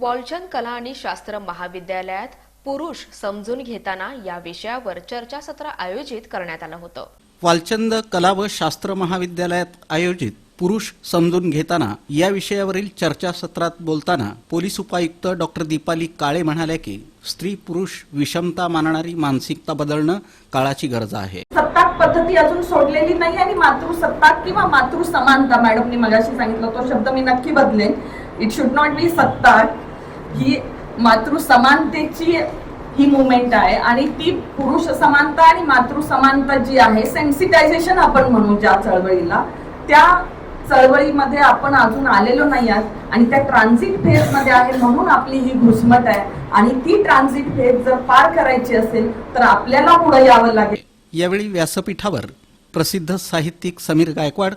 वॉलचंद कला आणि शास्त्र महाविद्यालयात पुरुष समजून घेताना या विषयावर चर्चासत्र आयोजित करण्यात आलं होतं. वालचंद कला व शास्त्र महाविद्यालयात आयोजित पुरुष समजून घेताना या विषयावरील चर्चासत्रात बोलताना पोलीस उपायुक्त डॉक्टर दीपाली काळे म्हणाल्या की स्त्री पुरुष विषमता मानणारी मानसिकता बदलणं काळाची गरज आहे. सत्ताक पद्धती अजून सोडलेली नाही आणि मातृसत्ताक किंवा मातृ समानता मॅडमनी मगाशी सांगितलं तो शब्द मी नक्की बदलेन. इट शुड नॉट बी सत्ताक. ही मातृ समानतेची ही मुवमेंट आहे आणि ती पुरुष समानता आणि मातृ समानता जी आहे सेन्सिटायझेशन आपण म्हणू ज्या चळवळीला त्या चळवळीमध्ये आपण अजून आलेलो नाही आहात आणि त्या ट्रान्झिट फेजमध्ये आहे म्हणून आपली ही घुसमट आहे. आणि ती ट्रान्झिट फेज जर पार करायची असेल तर आपल्याला पुढे यावं लागेल. यावेळी व्यासपीठावर प्रसिद्ध साहित्यिक समीर गायकवाड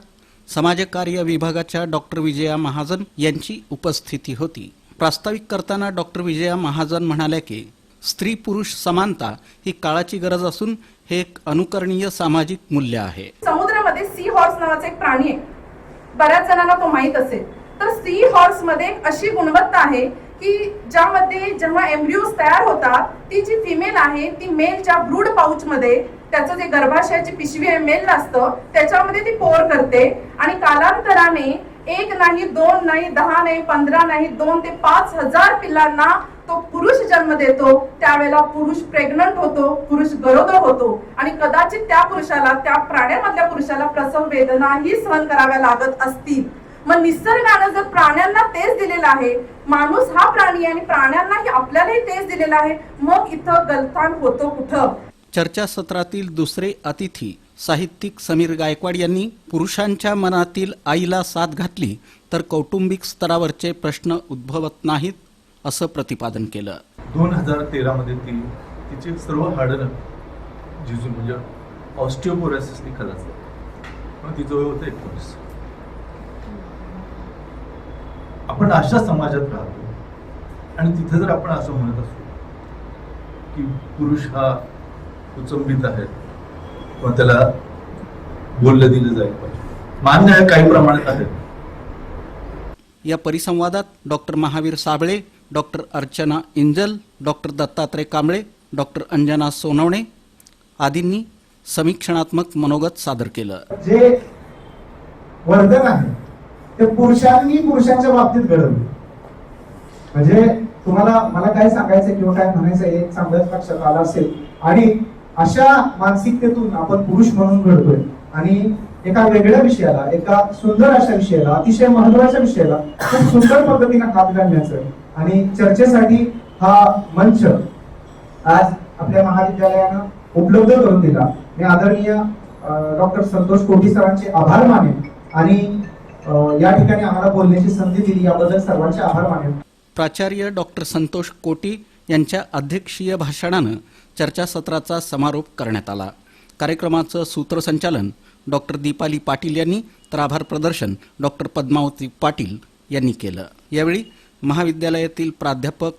समाजकार्य विभागाच्या डॉक्टर विजया महाजन यांची उपस्थिती होती. प्रास्ताविक करताना डॉक्टर विजया महाजन म्हणाल्या की स्त्री पुरुष समानता ही काळाची गरज असून हे एक अनुकरणीय सामाजिक मूल्य आहे. समुद्रामध्ये सी हॉर्स नावाचा एक प्राणी आहे. बऱ्याच जणांना तो माहीत असेल. तर सी हॉर्समध्ये अशी गुणवत्ता आहे की ज्यामध्ये जेव्हा एम्ब्रियोज तयार होतात ती जी फिमेल आहे ती मेलच्या ब्रूड पाऊच मध्ये त्याचं जे गर्भाशयाची पिशवी आहे मेल असतं त्याच्यामध्ये ती पोर करते आणि कालांतराने एक नाही दोन नाही दहा नाही पंधरा नाही दोन ते पाच हजार पिल्लांना तो पुरुष जन्म देतो. त्यावेळेला पुरुष प्रेग्नंट होतो पुरुष गरोदर होतो. आणि कदाचित त्या पुरुषाला त्या प्राण्यामधल्या पुरुषाला प्रसव वेदनाही सहन कराव्या लागत असतील. मग निसर्गानं जर प्राण्यांना तेच दिलेलं आहे माणूस हा प्राणी आणि प्राण्यांनाही आपल्यालाही तेच दिलेलं आहे मग इथं गलथान होतो कुठं? चर्चासत्रातील दुसरे अतिथी साहित्यिक समीर गायकवाड यांनी पुरुषांच्या मनातील आईला साथ घातली तर कौटुंबिक स्तरावरचे प्रश्न उद्भवत नाहीत असं प्रतिपादन केलं. दोन हजार तेरामध्ये ती तिचे सर्व हाडं जिजू म्हणजे ऑस्टिओपोरायसिसनी खलासलं तिचं वय होतं एकोणीस. आपण अशा समाजात राहतो आणि तिथे जर आपण असं म्हणत असू की पुरुष हा कुचंबित आहेत किंवा त्याला बोललं दिलं जाईल. मान्य आहे काही प्रमाणात आहे. या परिसंवादात doctor Mahavir Sable doctor Archana Injal doctor Dattatray Kamble doctor Anjana Sonawane आदींनी समीक्षणात्मक मनोगत सादर केलं. जे वर्धन आहे ते पुरुषांनी पुरुषांच्या बाबतीत घडवलं. म्हणजे तुम्हाला मला काय सांगायचं किंवा काय म्हणायचं हे चांगलंच लक्षात आलं असेल. आणि अशा मानसिकतेतून आपण पुरुष म्हणून घडतोय. आणि एका वेगळ्या विषयाला एका सुंदर अशा विषयाला अतिशय महत्त्वाच्या विषयाला खूप सुंदर पद्धतीने हात घालण्याचं आणि चर्चेसाठी हा मंच आज आपल्या महाविद्यालयानं उपलब्ध करून दिला. मी आदरणीय डॉक्टर संतोष कोटी सरांचे आभार मानेन आणि या ठिकाणी आम्हाला बोलण्याची संधी दिली याबद्दल सर्वांचे आभार मानेन. प्राचार्य डॉक्टर संतोष कोटी यांच्या अध्यक्षीय भाषणानं चर्चासत्राचा समारोप करण्यात आला. कार्यक्रमाचं सूत्रसंचालन डॉक्टर दीपाली पाटील यांनी तर आभार प्रदर्शन डॉक्टर पद्मावती पाटील यांनी केलं. यावेळी महाविद्यालयातील प्राध्यापक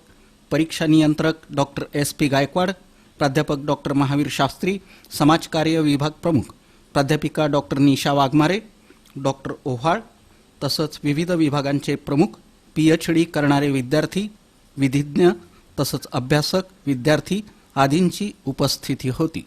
परीक्षा नियंत्रक डॉक्टर एस पी गायकवाड प्राध्यापक डॉक्टर महावीर शास्त्री समाजकार्य विभाग प्रमुख प्राध्यापिका डॉक्टर निशा वाघमारे डॉक्टर ओव्हाळ तसंच विविध विभागांचे प्रमुख पी एच डी करणारे विद्यार्थी विधिज्ञ तसंच अभ्यासक विद्यार्थी आदींची उपस्थिती होती.